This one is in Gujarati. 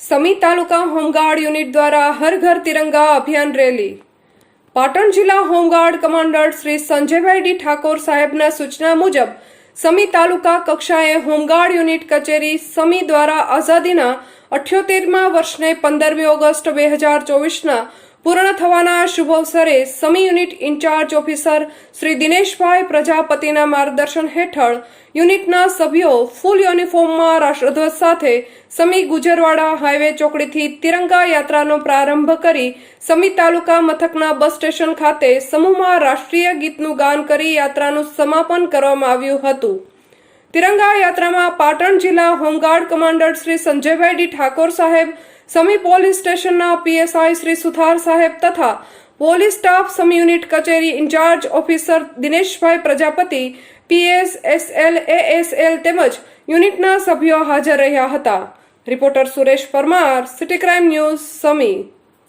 સમી તાલુકા હોમગાર્ડ યુનિટ દ્વારા હર ઘર તિરંગા અભિયાન રેલી. પાટણ જિલ્લા home guard commander Shri Sanjaybhai D Thakor સાહેબના સૂચના મુજબ, સમી તાલુકા કક્ષાએ હોમગાર્ડ યુનિટ કચેરી સમી દ્વારા આઝાદીના અઠ્યોતેરમા વર્ષને પંદરમી ઓગસ્ટ બે હજાર ચોવીસના પૂર્ણ થવાના શુભ અવસરે Sami unit in-charge officer Shri Dineshbhai પ્રજાપતિના માર્ગદર્શન હેઠળ યુનિટના સભ્યો ફૂલ યુનિફોર્મમાં રાષ્ટ્રધ્વજ સાથે સમી ગુજરવાડા હાઈવે ચોકડીથી તિરંગા યાત્રાનો પ્રારંભ કરી સમી તાલુકા મથકના બસ સ્ટેશન ખાતે સમૂહમાં રાષ્ટ્રીય ગીતનું ગાન કરી યાત્રાનું સમાપન કરવામાં આવ્યું હતું. તિરંગા યાત્રામાં પાટણ જિલ્લા home guard commander Shri Sanjaybhai D Thakor સાહેબ, સમી પોલીસ સ્ટેશનના પીએસઆઈ શ્રી સુથાર સાહેબ તથા પોલીસ સ્ટાફ સમી યુનિટ કચેરી in-charge officer Dineshbhai Prajapati PS SL ASL તેમજ યુનિટના સભ્યો હાજર રહ્યા હતા. Reporter Suresh Parmar, city crime news, Sami.